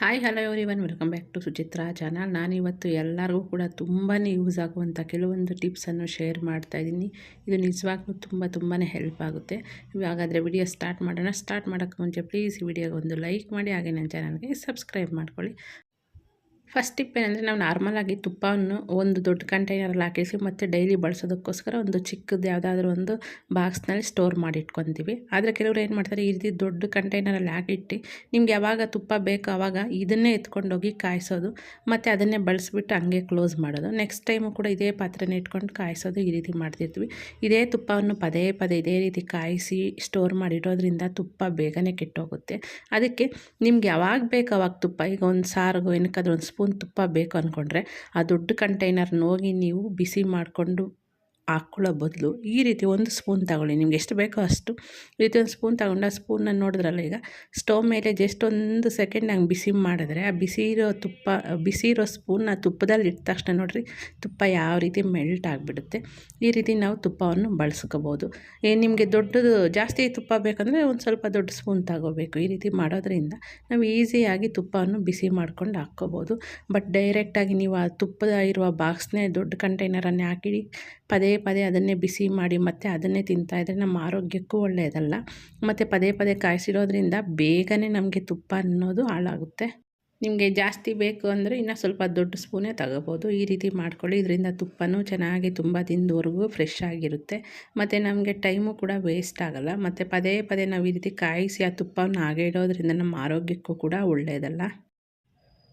Hi hello everyone welcome back to Suchitra channel ನಾನಿವತ್ತು ಎಲ್ಲರಿಗೂ ಕೂಡ ತುಂಬಾ ಯೂಸ್ ಆಗುವಂಥ ಕೆಲವೊಂದು ಟಿಪ್ಸನ್ನು ಶೇರ್ ಮಾಡ್ತಾ ಇದ್ದೀನಿ. ಇದು ನಿಜವಾಗ್ಲೂ ತುಂಬ ತುಂಬಾ ಹೆಲ್ಪ್ ಆಗುತ್ತೆ. ಹಾಗಾದರೆ ವಿಡಿಯೋ ಸ್ಟಾರ್ಟ್ ಮಾಡೋಣ. ಸ್ಟಾರ್ಟ್ ಮಾಡೋಕ್ಕೆ ಮುಂಚೆ ಪ್ಲೀಸ್ ಈ ವಿಡಿಯೋಗೆ ಒಂದು ಲೈಕ್ ಮಾಡಿ. ಹಾಗೆ ನನ್ನ ಚಾನಲ್ಗೆ ಸಬ್ಸ್ಕ್ರೈಬ್ ಮಾಡ್ಕೊಳ್ಳಿ. ಫಸ್ಟ್ ಟಿಪ್ ಏನಂದರೆ ನಾವು ನಾರ್ಮಲಾಗಿ ತುಪ್ಪವನ್ನು ಒಂದು ದೊಡ್ಡ ಕಂಟೈನರಲ್ಲಿ ಹಾಕಿಸಿ ಮತ್ತು ಡೈಲಿ ಬಳಸೋದಕ್ಕೋಸ್ಕರ ಒಂದು ಚಿಕ್ಕದು ಯಾವುದಾದ್ರೂ ಒಂದು ಬಾಕ್ಸ್ನಲ್ಲಿ ಸ್ಟೋರ್ ಮಾಡಿ ಇಟ್ಕೊತೀವಿ. ಆದರೆ ಕೆಲವರು ಏನು ಮಾಡ್ತಾರೆ, ಈ ರೀತಿ ದೊಡ್ಡ ಕಂಟೈನರಲ್ಲಿ ಹಾಕಿಟ್ಟು ನಿಮ್ಗೆ ಯಾವಾಗ ತುಪ್ಪ ಬೇಕು ಆವಾಗ ಇದನ್ನೇ ಎತ್ಕೊಂಡೋಗಿ ಕಾಯಿಸೋದು, ಮತ್ತು ಅದನ್ನೇ ಬಳಸಿಬಿಟ್ಟು ಹಂಗೆ ಕ್ಲೋಸ್ ಮಾಡೋದು. ನೆಕ್ಸ್ಟ್ ಟೈಮು ಕೂಡ ಇದೇ ಪಾತ್ರೆನ ಇಟ್ಕೊಂಡು ಕಾಯಿಸೋದು, ಈ ರೀತಿ ಮಾಡ್ತಿರ್ತೀವಿ. ಇದೇ ತುಪ್ಪವನ್ನು ಪದೇ ಪದೇ ಇದೇ ರೀತಿ ಕಾಯಿಸಿ ಸ್ಟೋರ್ ಮಾಡಿಡೋದ್ರಿಂದ ತುಪ್ಪ ಬೇಗನೆ ಕೆಟ್ಟೋಗುತ್ತೆ. ಅದಕ್ಕೆ ನಿಮ್ಗೆ ಯಾವಾಗ ಬೇಕು ಅವಾಗ ತುಪ್ಪ, ಈಗ ಒಂದು ಸಾರಿಗೋ, ಏನಕ್ಕಾದ್ರೂ ಒಂದು ಸ್ಪೂನ್ ತುಪ್ಪ ಬೇಕು ಅಂದ್ಕೊಂಡ್ರೆ ಆ ದೊಡ್ಡ ಕಂಟೈನರ್ನ ಹೋಗಿ ನೀವು ಬಿಸಿ ಮಾಡಿಕೊಂಡು ಹಾಕ್ಕೊಳ್ಳೋ ಬದಲು ಈ ರೀತಿ ಒಂದು ಸ್ಪೂನ್ ತಗೊಳ್ಳಿ. ನಿಮ್ಗೆ ಎಷ್ಟು ಬೇಕೋ ಅಷ್ಟು. ಈ ರೀತಿ ಒಂದು ಸ್ಪೂನ್ ತಗೊಂಡು ಆ ಸ್ಪೂನನ್ನು ನೋಡಿದ್ರಲ್ಲ ಈಗ, ಸ್ಟವ್ ಮೇಲೆ ಜಸ್ಟ್ ಒಂದು ಸೆಕೆಂಡ್ ಹಂಗೆ ಬಿಸಿ ಮಾಡಿದ್ರೆ ಆ ಬಿಸಿ ಇರೋ ತುಪ್ಪ, ಬಿಸಿ ಇರೋ ಸ್ಪೂನ್ನ ತುಪ್ಪದಲ್ಲಿ ಇಟ್ಟ ತಕ್ಷಣ ನೋಡಿರಿ ತುಪ್ಪ ಯಾವ ರೀತಿ ಮೆಲ್ಟ್ ಆಗಿಬಿಡುತ್ತೆ. ಈ ರೀತಿ ನಾವು ತುಪ್ಪವನ್ನು ಬಳಸ್ಕೋಬೋದು. ನಿಮಗೆ ದೊಡ್ಡದು, ಜಾಸ್ತಿ ತುಪ್ಪ ಬೇಕಂದರೆ ಒಂದು ಸ್ವಲ್ಪ ದೊಡ್ಡ ಸ್ಪೂನ್ ತಗೋಬೇಕು. ಈ ರೀತಿ ಮಾಡೋದ್ರಿಂದ ನಾವು ಈಸಿಯಾಗಿ ತುಪ್ಪವನ್ನು ಬಿಸಿ ಮಾಡ್ಕೊಂಡು ಹಾಕ್ಕೋಬೋದು. ಬಟ್ ಡೈರೆಕ್ಟಾಗಿ ನೀವು ಆ ತುಪ್ಪದ ಇರುವ ಬಾಕ್ಸ್ನೇ ದೊಡ್ಡ ಕಂಟೈನರನ್ನೇ ಹಾಕಿಡಿ ಪದೇ ಪದೇ ಅದನ್ನೇ ಬಿಸಿ ಮಾಡಿ ಮತ್ತೆ ಅದನ್ನೇ ತಿಂತಾಯಿದ್ರೆ ನಮ್ಮ ಆರೋಗ್ಯಕ್ಕೂ ಒಳ್ಳೆಯದಲ್ಲ. ಮತ್ತು ಪದೇ ಪದೇ ಕಾಯಿಸಿರೋದ್ರಿಂದ ಬೇಗನೆ ನಮಗೆ ತುಪ್ಪ ಅನ್ನೋದು ಹಾಳಾಗುತ್ತೆ. ನಿಮಗೆ ಜಾಸ್ತಿ ಬೇಕು ಅಂದರೆ ಇನ್ನೂ ಸ್ವಲ್ಪ ದೊಡ್ಡ ಸ್ಪೂನೇ ತಗೋಬೋದು. ಈ ರೀತಿ ಮಾಡ್ಕೊಳ್ಳಿ. ಇದರಿಂದ ತುಪ್ಪನೂ ಚೆನ್ನಾಗಿ ತುಂಬ ತಿಂದವರೆಗೂ ಫ್ರೆಶ್ ಆಗಿರುತ್ತೆ. ಮತ್ತು ನಮಗೆ ಟೈಮು ಕೂಡ ವೇಸ್ಟ್ ಆಗಲ್ಲ. ಮತ್ತು ಪದೇ ಪದೇ ನಾವು ಈ ರೀತಿ ಕಾಯಿಸಿ ಆ ತುಪ್ಪವನ್ನು ಹಾಗೆ ಇಡೋದ್ರಿಂದ ನಮ್ಮ ಆರೋಗ್ಯಕ್ಕೂ ಕೂಡ ಒಳ್ಳೆಯದಲ್ಲ.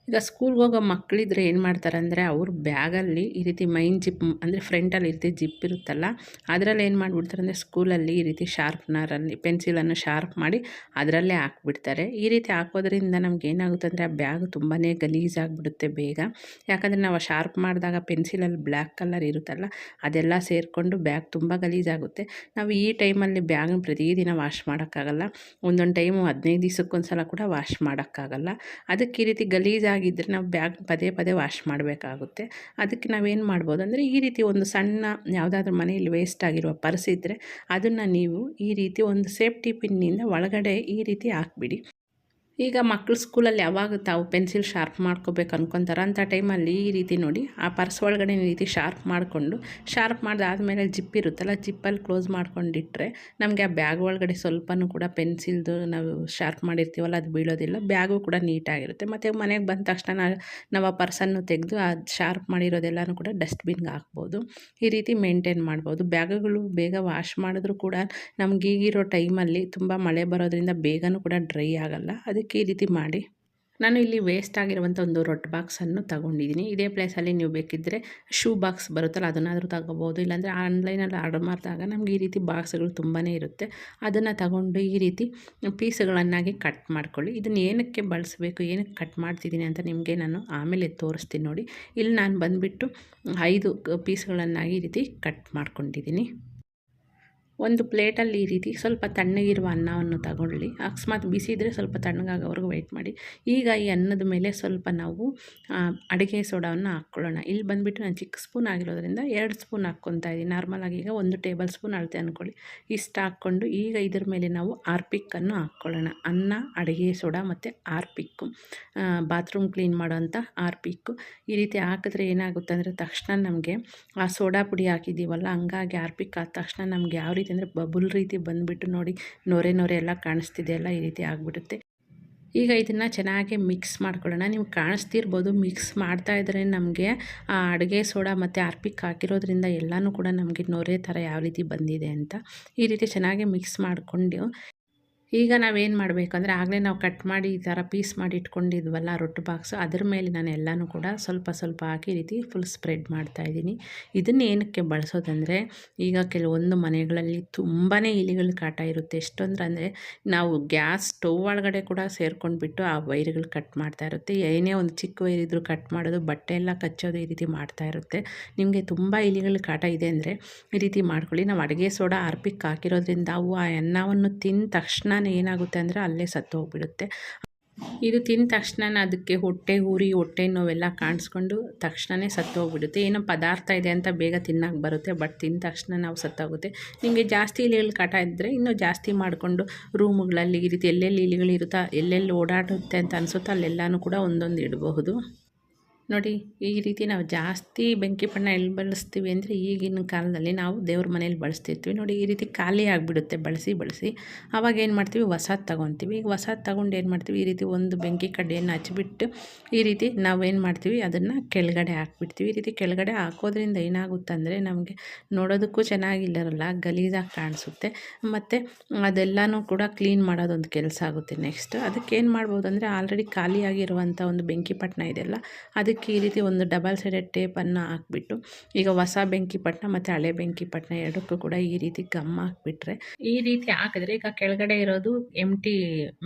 ಈಗ ಸ್ಕೂಲ್ಗೆ ಹೋಗೋ ಮಕ್ಕಳಿದ್ರೆ ಏನು ಮಾಡ್ತಾರೆ ಅಂದರೆ ಅವ್ರ ಬ್ಯಾಗಲ್ಲಿ ಈ ರೀತಿ ಮೈನ್ ಜಿಪ್ ಅಂದರೆ ಫ್ರಂಟಲ್ಲಿ ಈ ರೀತಿ ಜಿಪ್ ಇರುತ್ತಲ್ಲ, ಅದರಲ್ಲಿ ಏನು ಮಾಡಿಬಿಡ್ತಾರೆ ಅಂದರೆ ಸ್ಕೂಲಲ್ಲಿ ಈ ರೀತಿ ಶಾರ್ಪ್ನರಲ್ಲಿ ಪೆನ್ಸಿಲನ್ನು ಶಾರ್ಪ್ ಮಾಡಿ ಅದರಲ್ಲೇ ಹಾಕ್ಬಿಡ್ತಾರೆ. ಈ ರೀತಿ ಹಾಕೋದ್ರಿಂದ ನಮ್ಗೆ ಏನಾಗುತ್ತೆ ಅಂದರೆ ಆ ಬ್ಯಾಗ್ ತುಂಬಾ ಗಲೀಜಾಗಿಬಿಡುತ್ತೆ ಬೇಗ. ಯಾಕಂದರೆ ನಾವು ಶಾರ್ಪ್ ಮಾಡಿದಾಗ ಪೆನ್ಸಿಲಲ್ಲಿ ಬ್ಲ್ಯಾಕ್ ಕಲರ್ ಇರುತ್ತಲ್ಲ, ಅದೆಲ್ಲ ಸೇರಿಕೊಂಡು ಬ್ಯಾಗ್ ತುಂಬ ಗಲೀಜಾಗುತ್ತೆ. ನಾವು ಈ ಟೈಮಲ್ಲಿ ಬ್ಯಾಗ್ನ ಪ್ರತಿದಿನ ವಾಶ್ ಮಾಡೋಕ್ಕಾಗಲ್ಲ. ಒಂದೊಂದು ಟೈಮು ಹದಿನೈದು ದಿವಸಕ್ಕೊಂದು ಸಲ ಕೂಡ ವಾಶ್ ಮಾಡೋಕ್ಕಾಗಲ್ಲ. ಅದಕ್ಕೆ ಈ ರೀತಿ ಗಲೀಜಾಗಿ ಆಗಿದ್ದರೆ ನಾವು ಬ್ಯಾಗ್ ಪದೇ ಪದೇ ವಾಶ್ ಮಾಡಬೇಕಾಗುತ್ತೆ. ಅದಕ್ಕೆ ನಾವೇನು ಮಾಡ್ಬೋದು ಅಂದರೆ ಈ ರೀತಿ ಒಂದು ಸಣ್ಣ ಯಾವುದಾದ್ರೂ ಮನೆಯಲ್ಲಿ ವೇಸ್ಟ್ ಆಗಿರುವ ಪರ್ಸ್ ಇದ್ದರೆ ಅದನ್ನು ನೀವು ಈ ರೀತಿ ಒಂದು ಸೇಫ್ಟಿ ಪಿನ್ನಿಂದ ಒಳಗಡೆ ಈ ರೀತಿ ಹಾಕ್ಬಿಡಿ. ಈಗ ಮಕ್ಕಳು ಸ್ಕೂಲಲ್ಲಿ ಯಾವಾಗ ತಾವು ಪೆನ್ಸಿಲ್ ಶಾರ್ಪ್ ಮಾಡ್ಕೋಬೇಕು ಅನ್ಕೊತಾರೆ ಅಂಥ ಟೈಮಲ್ಲಿ ಈ ರೀತಿ ನೋಡಿ, ಆ ಪರ್ಸ್ ಒಳಗಡೆ ಈ ರೀತಿ ಶಾರ್ಪ್ ಮಾಡಿಕೊಂಡು, ಶಾರ್ಪ್ ಮಾಡಿದಾದ್ಮೇಲೆ ಜಿಪ್ ಇರುತ್ತಲ್ಲ, ಜಿಪ್ಪಲ್ಲಿ ಕ್ಲೋಸ್ ಮಾಡ್ಕೊಂಡಿಟ್ರೆ ನಮಗೆ ಆ ಬ್ಯಾಗ್ ಒಳಗಡೆ ಸ್ವಲ್ಪನೂ ಕೂಡ ಪೆನ್ಸಿಲ್ದು ನಾವು ಶಾರ್ಪ್ ಮಾಡಿರ್ತೀವಲ್ಲ, ಅದು ಬೀಳೋದಿಲ್ಲ, ಬ್ಯಾಗು ಕೂಡ ನೀಟಾಗಿರುತ್ತೆ. ಮತ್ತು ಮನೆಗೆ ಬಂದ ತಕ್ಷಣ ನಾವು ಆ ಪರ್ಸನ್ನು ತೆಗೆದು ಆ ಶಾರ್ಪ್ ಮಾಡಿರೋದೆಲ್ಲನೂ ಕೂಡ ಡಸ್ಟ್ಬಿನ್ಗೆ ಹಾಕ್ಬೋದು. ಈ ರೀತಿ ಮೇಂಟೈನ್ ಮಾಡ್ಬೋದು. ಬ್ಯಾಗುಗಳು ಬೇಗ ವಾಶ್ ಮಾಡಿದ್ರು ಕೂಡ ನಮ್ಗೆ ಈಗಿರೋ ಟೈಮಲ್ಲಿ ತುಂಬ ಮಳೆ ಬರೋದ್ರಿಂದ ಬೇಗನೂ ಕೂಡ ಡ್ರೈ ಆಗಲ್ಲ. ಅದಕ್ಕೆ ಅದಕ್ಕೆ ಈ ರೀತಿ ಮಾಡಿ. ನಾನು ಇಲ್ಲಿ ವೇಸ್ಟ್ ಆಗಿರುವಂಥ ಒಂದು ರೊಟ್ಟ ಬಾಕ್ಸನ್ನು ತಗೊಂಡಿದ್ದೀನಿ. ಇದೇ ಪ್ಲೇಸಲ್ಲಿ ನೀವು ಬೇಕಿದ್ದರೆ ಶೂ ಬಾಕ್ಸ್ ಬರುತ್ತಲ್ಲ, ಅದನ್ನಾದರೂ ತಗೋಬೋದು. ಇಲ್ಲಾಂದರೆ ಆನ್ಲೈನಲ್ಲಿ ಆರ್ಡರ್ ಮಾಡಿದಾಗ ನಮ್ಗೆ ಈ ರೀತಿ ಬಾಕ್ಸ್ಗಳು ತುಂಬಾ ಇರುತ್ತೆ. ಅದನ್ನು ತಗೊಂಡು ಈ ರೀತಿ ಪೀಸ್ಗಳನ್ನಾಗಿ ಕಟ್ ಮಾಡ್ಕೊಳ್ಳಿ. ಇದನ್ನು ಏನಕ್ಕೆ ಬಳಸಬೇಕು, ಏನಕ್ಕೆ ಕಟ್ ಮಾಡ್ತಿದ್ದೀನಿ ಅಂತ ನಿಮಗೆ ನಾನು ಆಮೇಲೆ ತೋರಿಸ್ತೀನಿ ನೋಡಿ. ಇಲ್ಲಿ ನಾನು ಬಂದುಬಿಟ್ಟು ಐದು ಪೀಸ್ಗಳನ್ನಾಗಿ ಈ ರೀತಿ ಕಟ್ ಮಾಡ್ಕೊಂಡಿದ್ದೀನಿ. ಒಂದು ಪ್ಲೇಟಲ್ಲಿ ಈ ರೀತಿ ಸ್ವಲ್ಪ ತಣ್ಣಗಿರುವ ಅನ್ನವನ್ನು ತಗೊಳ್ಳಿ. ಅಕಸ್ಮಾತ್ ಬಿಸಿ ಇದ್ದರೆ ಸ್ವಲ್ಪ ತಣ್ಣಗಾಗೋವರೆಗೂ ವೆಯ್ಟ್ ಮಾಡಿ. ಈಗ ಈ ಅನ್ನದ ಮೇಲೆ ಸ್ವಲ್ಪ ನಾವು ಅಡುಗೆ ಸೋಡಾವನ್ನು ಹಾಕ್ಕೊಳ್ಳೋಣ. ಇಲ್ಲಿ ಬಂದುಬಿಟ್ಟು ನಾನು ಚಿಕ್ಕ ಸ್ಪೂನ್ ಆಗಿರೋದ್ರಿಂದ ಎರಡು ಸ್ಪೂನ್ ಹಾಕ್ಕೊತಾ ಇದ್ದೀನಿ. ನಾರ್ಮಲಾಗಿ ಈಗ ಒಂದು ಟೇಬಲ್ ಸ್ಪೂನ್ ಅಳತೆ ಅಂದ್ಕೊಳ್ಳಿ ಇಷ್ಟು ಹಾಕ್ಕೊಂಡು ಈಗ ಇದ್ರ ಮೇಲೆ ನಾವು ಆರ್ಪಿಕ್ಕನ್ನು ಹಾಕ್ಕೊಳ್ಳೋಣ. ಅನ್ನ, ಅಡುಗೆ ಸೋಡಾ ಮತ್ತು ಆರ್ಪಿಕ್ಕು ಬಾತ್ರೂಮ್ ಕ್ಲೀನ್ ಮಾಡೋಂಥ ಆರ್ಪಿಕ್ಕು ಈ ರೀತಿ ಹಾಕಿದ್ರೆ ಏನಾಗುತ್ತೆ ಅಂದರೆ ತಕ್ಷಣ ನಮಗೆ ಆ ಸೋಡಾ ಪುಡಿ ಹಾಕಿದ್ದೀವಲ್ಲ, ಹಂಗಾಗಿ ಆರ್ಪಿಕ್ ಆದ ತಕ್ಷಣ ನಮಗೆ ಯಾವ ಅಂದರೆ ಬಬುಲ್ ರೀತಿ ಬಂದುಬಿಟ್ಟು ನೋಡಿ ನೊರೆ ನೊರೆ ಎಲ್ಲ ಕಾಣಿಸ್ತಿದೆ, ಎಲ್ಲ ಈ ರೀತಿ ಆಗಿಬಿಡುತ್ತೆ. ಈಗ ಇದನ್ನು ಚೆನ್ನಾಗಿ ಮಿಕ್ಸ್ ಮಾಡ್ಕೊಳ್ಳೋಣ. ನೀವು ಕಾಣಿಸ್ತಿರ್ಬೋದು ಮಿಕ್ಸ್ ಮಾಡ್ತಾ ಇದ್ದರೆ ನಮಗೆ ಆ ಅಡುಗೆ ಸೋಡಾ ಮತ್ತು ಅರ್ಪಿಕ್ ಹಾಕಿರೋದ್ರಿಂದ ಎಲ್ಲನೂ ಕೂಡ ನಮಗೆ ನೊರೆ ಥರ ಯಾವ ರೀತಿ ಬಂದಿದೆ ಅಂತ ಈ ರೀತಿ ಚೆನ್ನಾಗಿ ಮಿಕ್ಸ್ ಮಾಡಿಕೊಂಡು ಈಗ ನಾವೇನು ಮಾಡಬೇಕಂದ್ರೆ, ಆಗಲೇ ನಾವು ಕಟ್ ಮಾಡಿ ಈ ಥರ ಪೀಸ್ ಮಾಡಿ ಇಟ್ಕೊಂಡಿದ್ವಲ್ಲ ರೊಟ್ಟಿ ಬಾಕ್ಸು ಅದ್ರ ಮೇಲೆ ನಾನು ಎಲ್ಲನೂ ಕೂಡ ಸ್ವಲ್ಪ ಸ್ವಲ್ಪ ಹಾಕಿ ರೀತಿ ಫುಲ್ ಸ್ಪ್ರೆಡ್ ಮಾಡ್ತಾಯಿದ್ದೀನಿ ಇದನ್ನು ಏನಕ್ಕೆ ಬಳಸೋದಂದರೆ, ಈಗ ಕೆಲವೊಂದು ಮನೆಗಳಲ್ಲಿ ತುಂಬಾ ಇಲಿಗಳು ಕಾಟ ಇರುತ್ತೆ. ಎಷ್ಟೊಂದ್ರೆ ಅಂದರೆ, ನಾವು ಗ್ಯಾಸ್ ಸ್ಟವ್ ಒಳಗಡೆ ಕೂಡ ಸೇರ್ಕೊಂಡ್ಬಿಟ್ಟು ಆ ವೈರ್ಗಳು ಕಟ್ ಮಾಡ್ತಾ ಇರುತ್ತೆ. ಏನೇ ಒಂದು ಚಿಕ್ಕ ವೈರ್ ಇದ್ದರೂ ಕಟ್ ಮಾಡೋದು, ಬಟ್ಟೆ ಎಲ್ಲ ಕಚ್ಚೋದು ಈ ರೀತಿ ಮಾಡ್ತಾ ಇರುತ್ತೆ. ನಿಮಗೆ ತುಂಬ ಇಲಿಗಳ ಕಾಟ ಇದೆ ಅಂದರೆ, ಈ ರೀತಿ ಮಾಡ್ಕೊಳ್ಳಿ. ನಾವು ಅಡುಗೆ ಸೋಡಾ ಆರ್ಪಿಕ್ ಹಾಕಿರೋದ್ರಿಂದ ಅವು ಆ ಅನ್ನವನ್ನು ತಿಂದ ತಕ್ಷಣ ಏನಾಗುತ್ತೆ ಅಂದರೆ ಅಲ್ಲೇ ಸತ್ತು ಹೋಗ್ಬಿಡುತ್ತೆ ಇದು ತಿಂದ ತಕ್ಷಣ ಅದಕ್ಕೆ ಹೊಟ್ಟೆ ಊರಿ, ಹೊಟ್ಟೆ ನೋವೆಲ್ಲ ಕಾಣಿಸ್ಕೊಂಡು ತಕ್ಷಣವೇ ಸತ್ತೋಗ್ಬಿಡುತ್ತೆ. ಏನೋ ಪದಾರ್ಥ ಇದೆ ಅಂತ ಬೇಗ ತಿನ್ನಕ್ಕೆ ಬರುತ್ತೆ, ಬಟ್ ತಿಂದ ತಕ್ಷಣ ನಾವು ಸತ್ತೋಗುತ್ತೆ. ನಿಮಗೆ ಜಾಸ್ತಿ ಇಲಿಗಳು ಕಾಟ ಇದ್ದರೆ ಇನ್ನೂ ಜಾಸ್ತಿ ಮಾಡಿಕೊಂಡು ರೂಮುಗಳಲ್ಲಿ ಈ ರೀತಿ ಎಲ್ಲೆಲ್ಲಿ ಇಲಿಗಳಿರುತ್ತಾ ಎಲ್ಲೆಲ್ಲಿ ಓಡಾಡುತ್ತೆ ಅಂತ ಅನಿಸುತ್ತೋ ಅಲ್ಲೆಲ್ಲನೂ ಕೂಡ ಒಂದೊಂದು ಇಡಬಹುದು. ನೋಡಿ, ಈ ರೀತಿ ನಾವು ಜಾಸ್ತಿ ಬೆಂಕಿ ಪಣ್ಣ ಎಲ್ಲಿ ಬಳಸ್ತೀವಿ ಅಂದರೆ ಈಗಿನ ಕಾಲದಲ್ಲಿ ನಾವು ದೇವ್ರ ಮನೇಲಿ ಬಳಸ್ತಿರ್ತೀವಿ. ನೋಡಿ, ಈ ರೀತಿ ಖಾಲಿ ಆಗಿಬಿಡುತ್ತೆ. ಬಳಸಿ ಬಳಸಿ. ಆವಾಗ ಏನು ಮಾಡ್ತೀವಿ? ಹೊಸದು ತೊಗೊತೀವಿ ಈಗ ಹೊಸದು ತೊಗೊಂಡು ಏನು ಮಾಡ್ತೀವಿ? ಈ ರೀತಿ ಒಂದು ಬೆಂಕಿ ಕಡ್ಡಿಯನ್ನು ಹಚ್ಚಿಬಿಟ್ಟು ಈ ರೀತಿ ನಾವೇನು ಮಾಡ್ತೀವಿ? ಅದನ್ನು ಕೆಳಗಡೆ ಹಾಕ್ಬಿಡ್ತೀವಿ. ಈ ರೀತಿ ಕೆಳಗಡೆ ಹಾಕೋದ್ರಿಂದ ಏನಾಗುತ್ತೆ ನಮಗೆ ನೋಡೋದಕ್ಕೂ ಚೆನ್ನಾಗಿಲ್ಲರಲ್ಲ, ಗಲೀಜಾಗಿ ಕಾಣಿಸುತ್ತೆ. ಮತ್ತು ಅದೆಲ್ಲನೂ ಕೂಡ ಕ್ಲೀನ್ ಮಾಡೋದೊಂದು ಕೆಲಸ ಆಗುತ್ತೆ ನೆಕ್ಸ್ಟ್. ಅದಕ್ಕೆ ಏನು ಮಾಡ್ಬೋದು ಅಂದರೆ ಆಲ್ರೆಡಿ ಖಾಲಿಯಾಗಿರುವಂಥ ಒಂದು ಬೆಂಕಿ ಪಟ್ಟಣ ಇದೆಯಲ್ಲ, ಅದಕ್ಕೆ ಈ ರೀತಿ ಒಂದು ಡಬಲ್ ಸೈಡೆಡ್ ಟೇಪನ್ನು ಹಾಕ್ಬಿಟ್ಟು, ಈಗ ಹೊಸ ಬೆಂಕಿ ಪಟ್ಟಣ ಮತ್ತು ಹಳೆ ಬೆಂಕಿ ಪಟ್ಟಣ ಎರಡಕ್ಕೂ ಕೂಡ ಈ ರೀತಿ ಗಮ್ ಹಾಕ್ಬಿಟ್ರೆ. ಈ ರೀತಿ ಹಾಕಿದ್ರೆ ಈಗ ಕೆಳಗಡೆ ಇರೋದು ಎಂ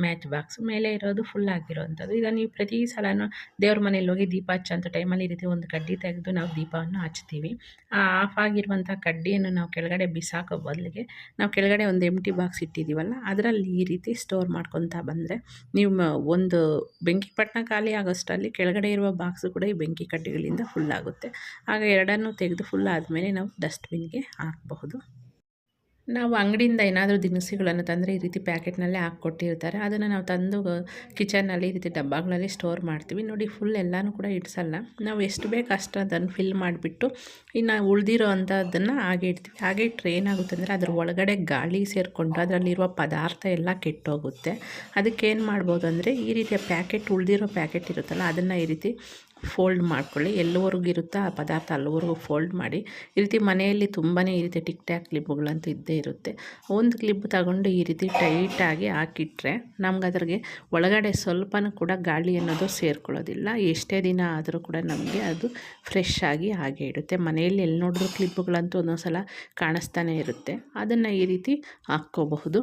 ಮ್ಯಾಚ್ ಬಾಕ್ಸ್ ಮೇಲೆ ಇರೋದು ಫುಲ್ ಆಗಿರೋವಂಥದ್ದು ಈಗ ನೀವು ಪ್ರತಿ ಸಲನೂ ದೇವ್ರ ಮನೇಲಿ ಹೋಗಿ ದೀಪ ಹಚ್ಚೋಂಥ ಟೈಮಲ್ಲಿ ಈ ರೀತಿ ಒಂದು ಕಡ್ಡಿ ತೆಗೆದು ನಾವು ದೀಪವನ್ನು ಹಚ್ತೀವಿ ಆ ಆಫ್ ಆಗಿರುವಂಥ ಕಡ್ಡಿಯನ್ನು ನಾವು ಕೆಳಗಡೆ ಬಿಸಾಕೋ ಬದಲಿಗೆ ನಾವು ಕೆಳಗಡೆ ಒಂದು ಎಂ ಬಾಕ್ಸ್ ಇಟ್ಟಿದ್ದೀವಲ್ಲ, ಅದರಲ್ಲಿ ಈ ರೀತಿ ಸ್ಟೋರ್ ಮಾಡ್ಕೊತಾ ಬಂದರೆ, ನೀವು ಒಂದು ಬೆಂಕಿ ಪಟ್ಟಣ ಖಾಲಿ ಆಗೋಷ್ಟರಲ್ಲಿ ಕೆಳಗಡೆ ಇರುವ ಬಾಕ್ಸು ಕೂಡ ಈ ಬೆಂಕಿ ಕಡ್ಡಿಗಳಿಂದ ಫುಲ್ ಆಗುತ್ತೆ ಆಗ ಎರಡನ್ನೂ ತೆಗೆದು ಫುಲ್ ಆದಮೇಲೆ ನಾವು ಡಸ್ಟ್ಬಿನ್ಗೆ ಹಾಕಬಹುದು. ನಾವು ಅಂಗಡಿಯಿಂದ ಏನಾದರೂ ದಿನಸಿಗಳನ್ನು ತಂದರೆ ಈ ರೀತಿ ಪ್ಯಾಕೆಟ್ನಲ್ಲೇ ಹಾಕ್ಕೊಟ್ಟಿರ್ತಾರೆ. ಅದನ್ನು ನಾವು ತಂದು ಕಿಚನ್ನಲ್ಲಿ ಈ ರೀತಿ ಡಬ್ಬಗಳಲ್ಲಿ ಸ್ಟೋರ್ ಮಾಡ್ತೀವಿ. ನೋಡಿ ಫುಲ್ ಎಲ್ಲನೂ ಕೂಡ ಇಡ್ಸಲ್ಲ. ನಾವು ಎಷ್ಟು ಬೇಕು ಅಷ್ಟು ಅದನ್ನು ಫಿಲ್ ಮಾಡಿಬಿಟ್ಟು ಇನ್ನು ಉಳಿದಿರೋ ಅಂಥದ್ದನ್ನು ಹಾಗೆ ಇಡ್ತೀವಿ. ಹಾಗೆ ಇಟ್ಟರೆ ಏನಾಗುತ್ತೆ ಅಂದರೆ ಅದ್ರ ಒಳಗಡೆ ಗಾಳಿ ಸೇರಿಕೊಂಡು ಅದರಲ್ಲಿರುವ ಪದಾರ್ಥ ಎಲ್ಲ ಕೆಟ್ಟೋಗುತ್ತೆ. ಅದಕ್ಕೆ ಏನು ಮಾಡ್ಬೋದು ಅಂದರೆ ಈ ರೀತಿಯ ಪ್ಯಾಕೆಟ್, ಉಳಿದಿರೋ ಪ್ಯಾಕೆಟ್ ಇರುತ್ತಲ್ಲ, ಅದನ್ನು ಈ ರೀತಿ ಫೋಲ್ಡ್ ಮಾಡ್ಕೊಳ್ಳಿ. ಎಲ್ಲಿವರೆಗೂ ಇರುತ್ತೋ? ಆ ಪದಾರ್ಥ ಅಲ್ಲಿವರೆಗೂ ಫೋಲ್ಡ್ ಮಾಡಿ. ಈ ರೀತಿ ಮನೆಯಲ್ಲಿ ತುಂಬಾ ಈ ರೀತಿ ಟಿಕ್ ಟ್ಯಾಕ್ ಕ್ಲಿಪ್ಗಳಂತೂ ಇದ್ದೇ ಇರುತ್ತೆ. ಒಂದು ಕ್ಲಿಪ್ ತಗೊಂಡು ಈ ರೀತಿ ಟೈಟಾಗಿ ಹಾಕಿಟ್ರೆ ನಮ್ಗೆ ಅದ್ರಿಗೆ ಒಳಗಡೆ ಸ್ವಲ್ಪನೂ ಕೂಡ ಗಾಳಿ ಅನ್ನೋದು ಸೇರ್ಕೊಳ್ಳೋದಿಲ್ಲ. ಎಷ್ಟೇ ದಿನ ಆದರೂ ಕೂಡ ನಮಗೆ ಅದು ಫ್ರೆಶ್ ಆಗಿ ಹಾಗೆ ಇಡುತ್ತೆ ಮನೆಯಲ್ಲಿ ಎಲ್ಲಿ ನೋಡಿದ್ರು ಕ್ಲಿಪ್ಗಳಂತೂ ಒಂದೊಂದು ಸಲ ಕಾಣಿಸ್ತಾನೆ ಇರುತ್ತೆ. ಅದನ್ನು ಈ ರೀತಿ ಹಾಕ್ಕೋಬಹುದು.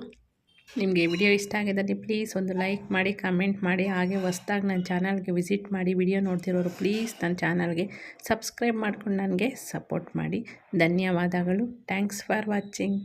ನಿಮಗೆ ವಿಡಿಯೋ ಇಷ್ಟ ಆಗಿದ್ದಲ್ಲಿ ಪ್ಲೀಸ್ ಒಂದು ಲೈಕ್ ಮಾಡಿ ಕಮೆಂಟ್ ಮಾಡಿ, ಹಾಗೆ ಹೊಸ್ದಾಗಿ ನನ್ನ ಚಾನಲ್ಗೆ ವಿಸಿಟ್ ಮಾಡಿ ವಿಡಿಯೋ ನೋಡ್ತಿರೋರು ಪ್ಲೀಸ್ ನನ್ನ ಚಾನಲ್ಗೆ ಸಬ್ಸ್ಕ್ರೈಬ್ ಮಾಡ್ಕೊಂಡು ನನಗೆ ಸಪೋರ್ಟ್ ಮಾಡಿ. ಧನ್ಯವಾದಗಳು. Thanks for watching